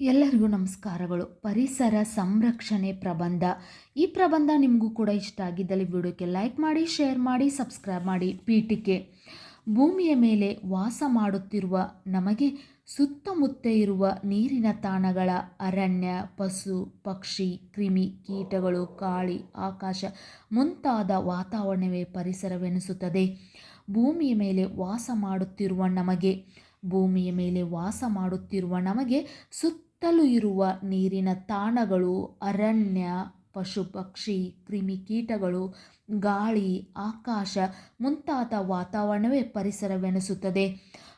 ಎಲ್ಲರಿಗೂ ನಮಸ್ಕಾರಗಳು. ಪರಿಸರ ಸಂರಕ್ಷಣೆ ಪ್ರಬಂಧ. ಈ ಪ್ರಬಂಧ ನಿಮಗೂ ಕೂಡ ಇಷ್ಟ ಆಗಿದ್ದಲ್ಲಿ ವಿಡಿಯೋಕ್ಕೆ ಲೈಕ್ ಮಾಡಿ, ಶೇರ್ ಮಾಡಿ, ಸಬ್ಸ್ಕ್ರೈಬ್ ಮಾಡಿ. ಪೀಠಿಕೆ. ಭೂಮಿಯ ಮೇಲೆ ವಾಸ ಮಾಡುತ್ತಿರುವ ನಮಗೆ ಸುತ್ತಮುತ್ತ ಇರುವ ನೀರಿನ ತಾಣಗಳ ಅರಣ್ಯ, ಪಶು, ಪಕ್ಷಿ, ಕ್ರಿಮಿ ಕೀಟಗಳು ಗಾಳಿ ಆಕಾಶ ಮುಂತಾದ ವಾತಾವರಣವೇ ಪರಿಸರವೆನಿಸುತ್ತದೆ. ಭೂಮಿಯ ಮೇಲೆ ವಾಸ ಮಾಡುತ್ತಿರುವ ನಮಗೆ ಭೂಮಿಯ ಮೇಲೆ ವಾಸ ಮಾಡುತ್ತಿರುವ ನಮಗೆ ಸುತ್ತಲೂ ಇರುವ ನೀರಿನ ತಾಣಗಳು, ಅರಣ್ಯ, ಪಶು ಪಕ್ಷಿ ಕ್ರಿಮಿಕೀಟಗಳು ಗಾಳಿ, ಆಕಾಶ ಮುಂತಾದ ವಾತಾವರಣವೇ ಪರಿಸರವೆನಿಸುತ್ತದೆ.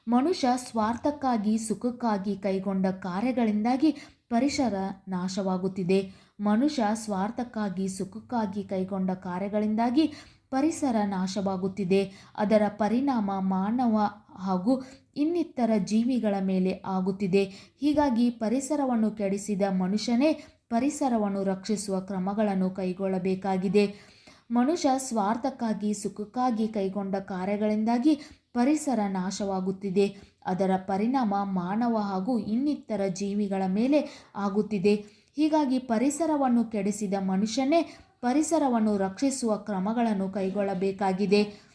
ಮನುಷ್ಯ ಸ್ವಾರ್ಥಕ್ಕಾಗಿ, ಸುಖಕ್ಕಾಗಿ ಕೈಗೊಂಡ ಕಾರ್ಯಗಳಿಂದಾಗಿ ಪರಿಸರ ನಾಶವಾಗುತ್ತಿದೆ. ಮನುಷ್ಯ ಸ್ವಾರ್ಥಕ್ಕಾಗಿ, ಸುಖಕ್ಕಾಗಿ ಕೈಗೊಂಡ ಕಾರ್ಯಗಳಿಂದಾಗಿ ಪರಿಸರ ನಾಶವಾಗುತ್ತಿದೆ. ಅದರ ಪರಿಣಾಮ ಮಾನವ ಹಾಗೂ ಇನ್ನಿತರ ಜೀವಿಗಳ ಮೇಲೆ ಆಗುತ್ತಿದೆ. ಹೀಗಾಗಿ ಪರಿಸರವನ್ನು ಕೆಡಿಸಿದ ಮನುಷ್ಯನೇ ಪರಿಸರವನ್ನು ರಕ್ಷಿಸುವ ಕ್ರಮಗಳನ್ನು ಕೈಗೊಳ್ಳಬೇಕಾಗಿದೆ. ಮನುಷ್ಯ ಸ್ವಾರ್ಥಕ್ಕಾಗಿ, ಸುಖಕ್ಕಾಗಿ ಕೈಗೊಂಡ ಕಾರ್ಯಗಳಿಂದಾಗಿ ಪರಿಸರ ನಾಶವಾಗುತ್ತಿದೆ. ಅದರ ಪರಿಣಾಮ ಮಾನವ ಹಾಗೂ ಇನ್ನಿತರ ಜೀವಿಗಳ ಮೇಲೆ ಆಗುತ್ತಿದೆ. ಹೀಗಾಗಿ ಪರಿಸರವನ್ನು ಕೆಡಿಸಿದ ಮನುಷ್ಯನೇ ಪರಿಸರವನ್ನು ರಕ್ಷಿಸುವ ಕ್ರಮಗಳನ್ನು ಕೈಗೊಳ್ಳಬೇಕಾಗಿದೆ.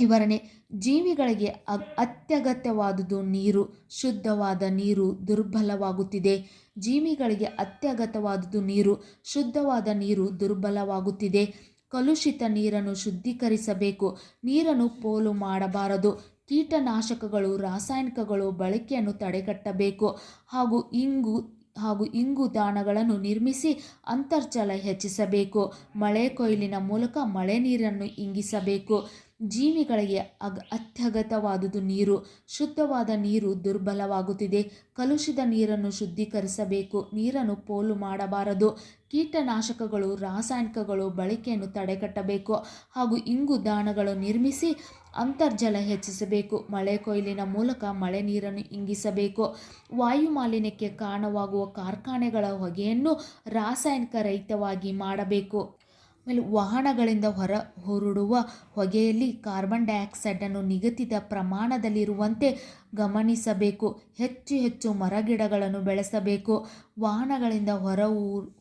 ವಿವರಣೆ ಜೀವಿಗಳಿಗೆ ಅತ್ಯಗತ್ಯವಾದುದು ನೀರು, ಶುದ್ಧವಾದ ನೀರು ದುರ್ಬಲವಾಗುತ್ತಿದೆ. ಜೀವಿಗಳಿಗೆ ಅತ್ಯಗತ್ಯವಾದುದು ನೀರು, ಶುದ್ಧವಾದ ನೀರು ದುರ್ಬಲವಾಗುತ್ತಿದೆ. ಕಲುಷಿತ ನೀರನ್ನು ಶುದ್ಧೀಕರಿಸಬೇಕು. ನೀರನ್ನು ಪೋಲು ಮಾಡಬಾರದು. ಕೀಟನಾಶಕಗಳು, ರಾಸಾಯನಿಕಗಳು ಬಳಕೆಯನ್ನು ತಡೆಗಟ್ಟಬೇಕು. ಹಾಗೂ ಇಂಗು ಹಾಗೂ ಇಂಗು ದಾಣಗಳನ್ನು ನಿರ್ಮಿಸಿ ಅಂತರ್ಜಲ ಹೆಚ್ಚಿಸಬೇಕು. ಮಳೆ ಕೊಯ್ಲಿನ ಮೂಲಕ ಮಳೆ ನೀರನ್ನು ಇಂಗಿಸಬೇಕು. ಜೀವಿಗಳಿಗೆ ಅಗ, ಅತ್ಯಗತವಾದುದು ನೀರು. ಶುದ್ಧವಾದ ನೀರು ದುರ್ಬಲವಾಗುತ್ತಿದೆ. ಕಲುಷಿತ ನೀರನ್ನು ಶುದ್ಧೀಕರಿಸಬೇಕು. ನೀರನ್ನು ಪೋಲು ಮಾಡಬಾರದು. ಕೀಟನಾಶಕಗಳು, ರಾಸಾಯನಿಕಗಳು ಬಳಕೆಯನ್ನು ತಡೆಗಟ್ಟಬೇಕು. ಹಾಗೂ ಇಂಗು ದಾಣಗಳು ನಿರ್ಮಿಸಿ ಅಂತರ್ಜಲ ಹೆಚ್ಚಿಸಬೇಕು. ಮಳೆ ಕೊಯ್ಲಿನ ಮೂಲಕ ಮಳೆ ನೀರನ್ನು ಇಂಗಿಸಬೇಕು. ವಾಯು ಮಾಲಿನ್ಯಕ್ಕೆ ಕಾರಣವಾಗುವ ಕಾರ್ಖಾನೆಗಳ ಹೊಗೆಯನ್ನು ರಾಸಾಯನಿಕ ರಹಿತವಾಗಿ ಮಾಡಬೇಕು. ಆಮೇಲೆ ವಾಹನಗಳಿಂದ ಹೊರ ಹೊರಡುವ ಹೊಗೆಯಲ್ಲಿ ಕಾರ್ಬನ್ ಡೈಆಕ್ಸೈಡನ್ನು ನಿಗದಿತ ಪ್ರಮಾಣದಲ್ಲಿರುವಂತೆ ಗಮನಿಸಬೇಕು. ಹೆಚ್ಚು ಹೆಚ್ಚು ಮರಗಿಡಗಳನ್ನು ಬೆಳೆಸಬೇಕು. ವಾಹನಗಳಿಂದ ಹೊರ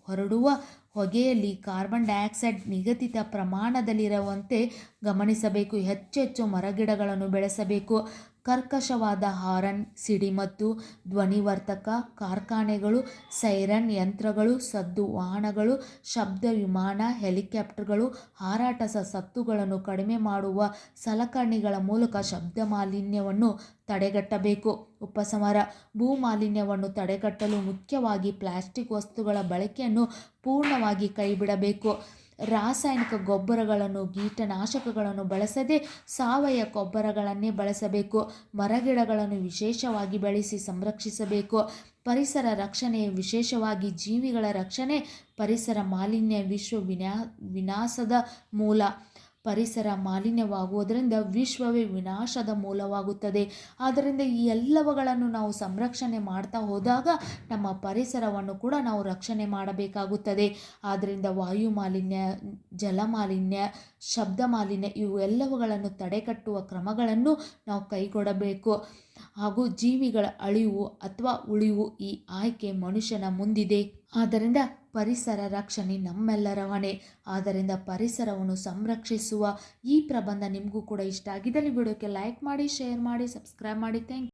ಹೊರಡುವ ಹೊಗೆಯಲ್ಲಿ ಕಾರ್ಬನ್ ಡೈಆಕ್ಸೈಡ್ ನಿಗದಿತ ಪ್ರಮಾಣದಲ್ಲಿರುವಂತೆ ಗಮನಿಸಬೇಕು. ಹೆಚ್ಚು ಹೆಚ್ಚು ಮರಗಿಡಗಳನ್ನು ಬೆಳೆಸಬೇಕು. ಕರ್ಕಶವಾದ ಹಾರನ್, ಸಿಡಿ ಮತ್ತು ಧ್ವನಿವರ್ತಕ, ಕಾರ್ಖಾನೆಗಳು, ಸೈರನ್ ಯಂತ್ರಗಳು, ಸದ್ದು ವಾಹನಗಳು, ಶಬ್ದ ವಿಮಾನ, ಹೆಲಿಕಾಪ್ಟರ್ಗಳು, ಹಾರಾಟ ಸತ್ತುಗಳನ್ನು ಕಡಿಮೆ ಮಾಡುವ ಸಲಕರಣೆಗಳ ಮೂಲಕ ಶಬ್ದ ಮಾಲಿನ್ಯವನ್ನು ತಡೆಗಟ್ಟಬೇಕು. ಉಪಸಮರ ಭೂ ಮಾಲಿನ್ಯವನ್ನು ತಡೆಗಟ್ಟಲು ಮುಖ್ಯವಾಗಿ ಪ್ಲಾಸ್ಟಿಕ್ ವಸ್ತುಗಳ ಬಳಕೆಯನ್ನು ಪೂರ್ಣವಾಗಿ ಕೈಬಿಡಬೇಕು. ರಾಸಾಯನಿಕ ಗೊಬ್ಬರಗಳನ್ನು, ಕೀಟನಾಶಕಗಳನ್ನು ಬಳಸದೆ ಸಾವಯವ ಗೊಬ್ಬರಗಳನ್ನೇ ಬಳಸಬೇಕು. ಮರಗಿಡಗಳನ್ನು ವಿಶೇಷವಾಗಿ ಬೆಳೆಸಿ ಸಂರಕ್ಷಿಸಬೇಕು. ಪರಿಸರ ರಕ್ಷಣೆ ವಿಶೇಷವಾಗಿ ಜೀವಿಗಳ ರಕ್ಷಣೆ, ಪರಿಸರ ಮಾಲಿನ್ಯ ವಿಶ್ವ ವಿನ್ಯಾ ವಿನಾಶದ ಮೂಲ. ಪರಿಸರ ಮಾಲಿನ್ಯವಾಗುವುದರಿಂದ ವಿಶ್ವವೇ ವಿನಾಶದ ಮೂಲವಾಗುತ್ತದೆ. ಆದ್ದರಿಂದ ಈ ಎಲ್ಲವುಗಳನ್ನು ನಾವು ಸಂರಕ್ಷಣೆ ಮಾಡ್ತಾ ಹೋದಾಗ ನಮ್ಮ ಪರಿಸರವನ್ನು ಕೂಡ ನಾವು ರಕ್ಷಣೆ ಮಾಡಬೇಕಾಗುತ್ತದೆ. ಆದ್ದರಿಂದ ವಾಯು ಮಾಲಿನ್ಯ, ಜಲ ಮಾಲಿನ್ಯ, ಶಬ್ದ ಮಾಲಿನ್ಯ ಇವು ಎಲ್ಲವುಗಳನ್ನು ತಡೆಗಟ್ಟುವ ಕ್ರಮಗಳನ್ನು ನಾವು ಕೈಗೊಡಬೇಕು ಹಾಗೂ ಜೀವಿಗಳ ಅಳಿವು ಅಥವಾ ಉಳಿವು ಈ ಆಯ್ಕೆ ಮನುಷ್ಯನ ಮುಂದಿದೆ. ಆದ್ದರಿಂದ ಪರಿಸರ ರಕ್ಷಣೆ ನಮ್ಮೆಲ್ಲರ ಹೊಣೆ ಆದ್ದರಿಂದ ಪರಿಸರವನ್ನು ಸಂರಕ್ಷಿಸುವ ಈ ಪ್ರಬಂಧ ನಿಮಗೂ ಕೂಡ ಇಷ್ಟ ಆಗಿದ್ದಲ್ಲಿ ವಿಡಿಯೋಕ್ಕೆ ಲೈಕ್ ಮಾಡಿ ಶೇರ್ ಮಾಡಿ ಸಬ್ಸ್ಕ್ರೈಬ್ ಮಾಡಿ. ಥ್ಯಾಂಕ್